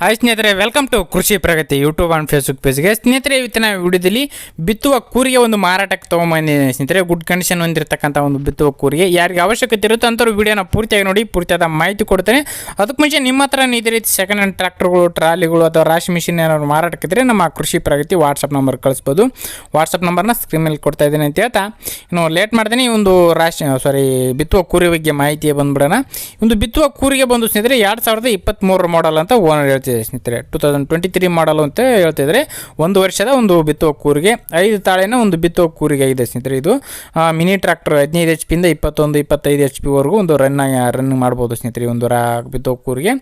Hi ಸ್ನೇಹಿತರೆ welcome to Krishi Pragati YouTube and Facebook ಪೇಜ್ಗೆ ಸ್ನೇಹಿತರೆ, ಇವತ್ತಿನ ವಿಡಿಯೋದಲ್ಲಿ ಬಿತ್ತುವ ಕೂರಿಗೆ ಒಂದು ಮಾರಾಟಕ್ಕೆ ತೊಗೊಂಬಂದಿದ್ದೀನಿ ಸ್ನೇಹಿತರೆ. ಗುಡ್ ಕಂಡೀಷನ್ ಹೊಂದಿರತಕ್ಕಂಥ ಒಂದು ಬಿತ್ತುವ ಕೂರಿಗೆ. ಯಾರಿಗೆ ಅವಶ್ಯಕತೆ ಇರುತ್ತೋ ಅಂಥವ್ರು ವಿಡಿಯೋನ ಪೂರ್ತಿಯಾಗಿ ನೋಡಿ, ಪೂರ್ತಿಯಾದ ಮಾಹಿತಿ ಕೊಡ್ತೇನೆ. ಅದಕ್ಕೆ ಮುಂಚೆ ನಿಮ್ಮ ಹತ್ರ ಇದೇ ರೀತಿ ಸೆಕೆಂಡ್ ಹ್ಯಾಂಡ್ ಟ್ರ್ಯಾಕ್ಟರ್ಗಳು ಟ್ರಾಲಿಗಳು ಅಥವಾ ರಾಶಿ ಮಿಷಿನ್ ಏನಾದ್ರು ಮಾರಾಟಕ್ಕಿದ್ರೆ ನಮ್ಮ ಕೃಷಿ ಪ್ರಗತಿ ವಾಟ್ಸಪ್ ನಂಬರ್ ಕಳಿಸ್ಬೋದು. ವಾಟ್ಸಪ್ ನಂಬರ್ನ ಸ್ಕ್ರೀನ್ ಮೇಲೆ ಕೊಡ್ತಾ ಇದ್ದೀನಿ ಅಂತ ಹೇಳ್ತಾ. ಇನ್ನು ಲೇಟ್ ಮಾಡ್ತೀನಿ ಒಂದು ರಾಶಿ ಸಾರಿ ಬಿತ್ತುವ ಕೂರಿ ಬಗ್ಗೆ ಮಾಹಿತಿ ಬಂದ್ಬಿಡೋಣ. ಒಂದು ಬಿತ್ತುವ ಕೂರಿಗೆ ಬಂದು ಸ್ನೇಹಿತರೆ, ಎರಡು ಸಾವಿರದ ಇಪ್ಪತ್ತ್ಮೂರು ಮಾಡಲ್ ಅಂತ ಓನರ್ ಹೇಳ್ತಿದೆ ಸ್ನೇಹಿತರೆ. ಟೂ ತೌಸಂಡ್ ಟ್ವೆಂಟಿ ತ್ರೀ ಮಾಡಲು ಅಂತ ಹೇಳ್ತಿದ್ದಾರೆ ಒಂದು ವರ್ಷದ ಒಂದು ಬಿತ್ತುವ ಕೂರಿಗೆ, ಐದು ತಾಳಿನ ಒಂದು ಬಿತ್ತುವ ಕೂರಿಗೆ ಆಗಿದೆ ಸ್ನೇಹಿತರೆ ಇದು. ಮಿನಿ ಟ್ರ್ಯಾಕ್ಟರ್ ಹದಿನೈದು ಎಚ್ ಪಿಯಿಂದ ಇಪ್ಪತ್ತೊಂದು, ಇಪ್ಪತ್ತೈದು ಎಚ್ ಪಿವರೆಗೂ ಒಂದು ರನ್ ರನ್ ಮಾಡ್ಬೋದು ಸ್ನೇಹಿತರೆ ಒಂದು ರಾ, ಬಿತ್ತುವ ಕೂರಿಗೆ.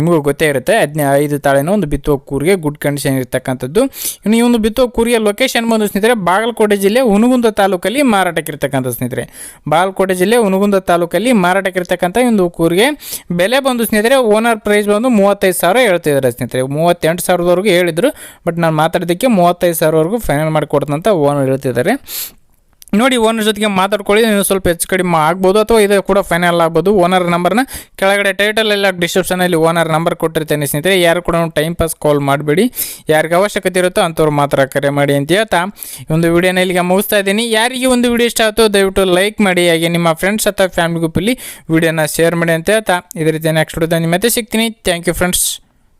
ನಿಮಗೂ ಗೊತ್ತೇ ಇರುತ್ತೆ, ಹದಿನೈ, ಐದು ತಾಳಿನ ಒಂದು ಬಿತ್ತುವ ಕೂರಿಗೆ ಗುಡ್ ಕಂಡೀಷನ್ ಇರತಕ್ಕಂಥದ್ದು. ಇನ್ನು ಈ ಒಂದು ಬಿತ್ತುವ ಕೂರಿಗೆ ಲೊಕೇಶನ್ ಬಂದು ಸ್ನೇಹಿತರೆ, ಬಾಗಲಕೋಟೆ ಜಿಲ್ಲೆ ಹುನಗುಂದ ತಾಲೂಕಲ್ಲಿ ಮಾರಾಟಕ್ಕೆ ಮಾರಾಟಕ್ಕಿರ್ತಕ್ಕಂಥ ಸ್ನೇಹಿತರೆ. ಬಾಗಲಕೋಟೆ ಜಿಲ್ಲೆ ಹುನಗುಂದ ತಾಲೂಕಲ್ಲಿ ಮಾರಾಟಕ್ಕಿರ್ತಕ್ಕಂಥ ಈ ಒಂದು ಕೂರಿಗೆ. ಬೆಲೆ ಬಂದು ಸ್ನೇಹಿತರೆ ಓನರ್ ಪ್ರೈಸ್ ಬಂದು ಮೂವತ್ತೈದು ಸಾವಿರ ಹೇಳ್ತಿದ್ದಾರೆ ಸ್ನೇಹಿತರೆ ಮೂವತ್ತೆಂಟು ಸಾವಿರದವರೆಗೂ ಹೇಳಿದರು ಬಟ್ ನಾನು ಮಾತಾಡೋದಕ್ಕೆ ಮೂವತ್ತೈದು ಸಾವಿರವರೆಗೂ ಫೈನಲ್ ಮಾಡಿ ಕೊಡ್ತಂತ ಓನರ್ ಹೇಳ್ತಿದ್ದಾರೆ. ನೋಡಿ ಓನರ್ ಜೊತೆಗೆ ಮಾತಾಡ್ಕೊಳ್ಳಿ, ನೀವು ಸ್ವಲ್ಪ ಹೆಚ್ಚು ಕಡಿಮೆ ಆಗ್ಬೋದು ಅಥವಾ ಇದು ಕೂಡ ಫೈನಲ್ ಆಗ್ಬೋದು. ಓನರ್ ನಂಬರ್ನ ಕೆಳಗಡೆ ಟೈಟಲ್ ಎಲ್ಲ ಡಿಸ್ಕ್ರಿಪ್ಷನಲ್ಲಿ ಓನರ್ ನಂಬರ್ ಕೊಟ್ಟಿರ್ತೇನೆ ಸ್ನೇಹಿತರೆ, ಯಾರು ಕೂಡ ಟೈಮ್ ಪಾಸ್ ಕಾಲ್ ಮಾಡಬೇಡಿ. ಯಾರಿಗೆ ಅವಶ್ಯಕತೆ ಇರುತ್ತೋ ಅಂಥವ್ರು ಮಾತ್ರ ಕರೆ ಮಾಡಿ ಅಂತ ಹೇಳ್ತಾ ಒಂದು ವಿಡಿಯೋನ ಇಲ್ಲಿಗೆ ಮುಗಿಸ್ತಾ ಇದ್ದೀನಿ. ಯಾರಿಗೆ ಒಂದು ವಿಡಿಯೋ ಇಷ್ಟ ಆಯಿತು ದಯವಿಟ್ಟು ಲೈಕ್ ಮಾಡಿ, ಹಾಗೆ ನಿಮ್ಮ ಫ್ರೆಂಡ್ಸ್ ಅಥವಾ ಫ್ಯಾಮಿಲಿ ಗ್ರೂಪಲ್ಲಿ ವಿಡಿಯೋನ ಶೇರ್ ಮಾಡಿ ಅಂತ ಹೇಳ್ತಾ. ಇದೇ ರೀತಿ ನೆಕ್ಸ್ಟ್ ವಿಡಿಯೋದಲ್ಲಿ ಮತ್ತೆ ಸಿಗ್ತೀನಿ. Thank you friends